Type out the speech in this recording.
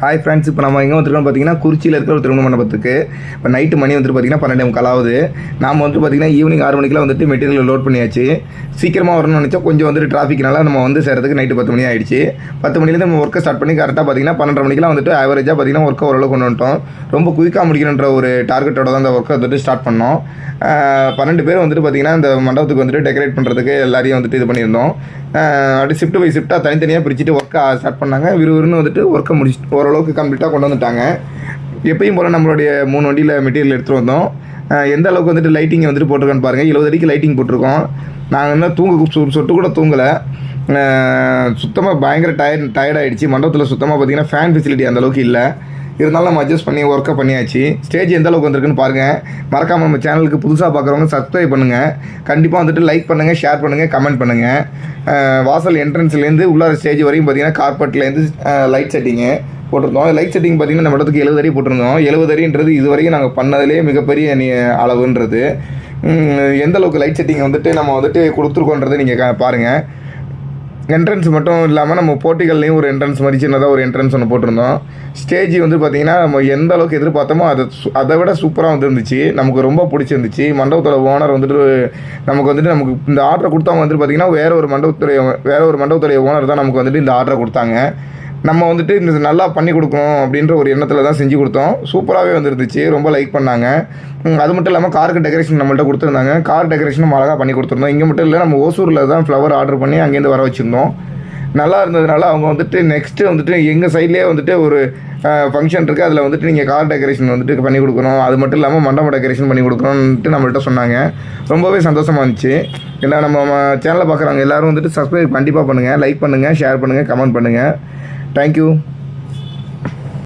Hi friends இப்போ நம்ம எங்கே வந்துருக்கோம்னு பார்த்தீங்கன்னா குறிச்சியில் இருக்கிற ஒரு திருமண மண்டபத்துக்கு. இப்போ நைட்டு மணி வந்துட்டு பார்த்தீங்கன்னா பன்னெண்டு முக்கால் ஆகுது. நாம் வந்துட்டு பார்த்தீங்கன்னா ஈவினிங் ஆறு மணிக்கெலாம் வந்துட்டு மெட்டீரியல் லோட் பண்ணியாச்சு. சீக்கிரமாக வரணும்னு நினச்சா கொஞ்சம் வந்துட்டு டிராஃபிக்னால நம்ம வந்து சேர்றதுக்கு நைட்டு பத்து மணி ஆயிடுச்சு. பத்து மணிலேருந்து நம்ம ஒர்க்கை ஸ்டார்ட் பண்ணி கரெக்டாக பார்த்தீங்கன்னா பன்னெண்டு மணிக்கெலாம் வந்துட்டு ஆவரேஜாக பார்த்தீங்கன்னா ஒர்க்கை ஓரளவு கொண்டு வந்துட்டோம். ரொம்ப குயிக்காக முடிக்கணுன்ற ஒரு டார்கெட்டோட தான் அந்த ஒர்க்கை வந்துட்டு ஸ்டார்ட் பண்ணோம். பன்னெண்டு பேர் வந்துட்டு பார்த்தீங்கன்னா இந்த மண்டபத்துக்கு வந்துட்டு டெக்கரேட் பண்ணுறதுக்கு எல்லாரையும் வந்துட்டு இது பண்ணியிருந்தோம். அப்படி அப்படியே ஷிஃப்ட் பை ஷிஃப்ட்டாக தனித்தனியாக பிரிச்சுட்டு ஒர்க்கை ஸ்டார்ட் பண்ணாங்க. விறுவிறுன்னு வந்துட்டு ஒர்க்கை முடிச்சு ஓரளவுக்கு கம்ப்ளீட்டாக கொண்டு வந்துட்டாங்க. எப்பயும் போல் நம்மளுடைய மூணு வண்டியில் மெட்டீரியல் எடுத்துகிட்டு வந்தோம். எந்த அளவுக்கு வந்துட்டு லைட்டிங் வந்துட்டு போட்டிருக்கான்னு பாருங்கள் எழுபது அடிக்கு லைட்டிங் போட்டிருக்கோம். நாங்கள் இன்னும் தூங்க சொ- சொட்டு கூட தூங்கலை. சுத்தமாக பயங்கர டயர்ட் டயர்ட் ஆகிடுச்சு மண்டபத்தில் சுத்தமாக பார்த்தீங்கன்னா ஃபேன் ஃபெசிலிட்டி அந்த அளவுக்கு இல்லை. இருந்தாலும் நம்ம அட்ஜஸ்ட் பண்ணி ஒர்க்கை பண்ணியாச்சு. ஸ்டேஜ் எந்த அளவுக்கு வந்திருக்குன்னு பாருங்கள் மறக்காமல் நம்ம சேனலுக்கு புதுசாக பார்க்குறவங்க சப்ஸ்கிரைப் பண்ணுங்கள் கண்டிப்பாக வந்துட்டு லைக் பண்ணுங்கள் ஷேர் பண்ணுங்கள் கமெண்ட் பண்ணுங்கள் வாசல் என்ட்ரன்ஸ்லேருந்து உள்ளார ஸ்டேஜ் வரையும் பார்த்தீங்கன்னா கார்பெட்லேருந்து லைட் செட்டிங்கு போட்டிருந்தோம். லைட் செட்டிங் பார்த்தீங்கன்னா நம்ம இடத்துக்கு எழுபது அடி போட்டிருந்தோம். எழுபது அடின்றது இது வரைக்கும் நாங்கள் பண்ணதுலேயே மிகப்பெரிய அளவுன்றது. எந்த அளவுக்கு லைட் செட்டிங் வந்துட்டு நம்ம வந்துட்டு கொடுத்துருக்கோன்றதை நீங்கள் பாருங்கள் என்ட்ரன்ஸ் மட்டும் இல்லாமல் நம்ம போட்டிகள்லையும் ஒரு என்ட்ரன்ஸ் மாதிரி சின்னதாக ஒரு என்ட்ரன்ஸ் ஒன்று போட்டிருந்தோம். ஸ்டேஜ் வந்து பார்த்திங்கன்னா நம்ம எந்த அளவுக்கு எதிர்பார்த்தோமோ அதை சு- அதை விட சூப்பராக வந்துருந்துச்சு. நமக்கு ரொம்ப பிடிச்சிருந்துச்சு. மண்டபத்தோட ஓனர் வந்துட்டு நமக்கு வந்துட்டு நமக்கு இந்த ஆர்டரை கொடுத்தவங்க வந்துட்டு பார்த்திங்கன்னா வேறு ஒரு மண்டபத்துடைய வேற ஒரு மண்டபத்துடைய ஓனர் தான் நமக்கு வந்துட்டு இந்த ஆர்டரை கொடுத்தாங்க. நம்ம வந்துட்டு இந்த நல்லா பண்ணி கொடுக்கணும் அப்படின்ற ஒரு எண்ணத்தில் தான் செஞ்சு கொடுத்தோம். சூப்பராகவே வந்துருந்துச்சு. ரொம்ப லைக் பண்ணாங்க. அது மட்டும் இல்லாமல் காருக்கு டெக்கரேஷன் நம்மள்ட்ட கொடுத்துருந்தாங்க. கார் டெக்கரேஷனும் அழகாக பண்ணி கொடுத்துருந்தோம். இங்கே மட்டும் இல்லை நம்ம ஓசூரில் தான் ஃப்ளவர் ஆர்டர் பண்ணி அங்கேருந்து வர வச்சுருந்தோம். நல்லா இருந்ததுனால அவங்க வந்துட்டு நெக்ஸ்ட்டு வந்துட்டு எங்கள் சைட்லேயே வந்துட்டு ஒரு ஃபங்க்ஷன் இருக்குது அதில் வந்துட்டு நீங்கள் கார் டெக்கரேஷன் வந்துட்டு பண்ணி கொடுக்கணும். அது மட்டும் இல்லாமல் மண்டபம் டெக்கரேஷன் பண்ணி கொடுக்கணும்ன்ட்டு நம்மள்ட்ட சொன்னாங்க. ரொம்பவே சந்தோஷமாக இருந்துச்சு. ஏன்னா நம்ம சேனலை பார்க்குறவங்க எல்லோரும் வந்துட்டு சப்ஸ்கிரைப் கண்டிப்பாக பண்ணுங்கள் லைக் பண்ணுங்கள் ஷேர் பண்ணுங்கள் கமெண்ட் பண்ணுங்கள் Thank you.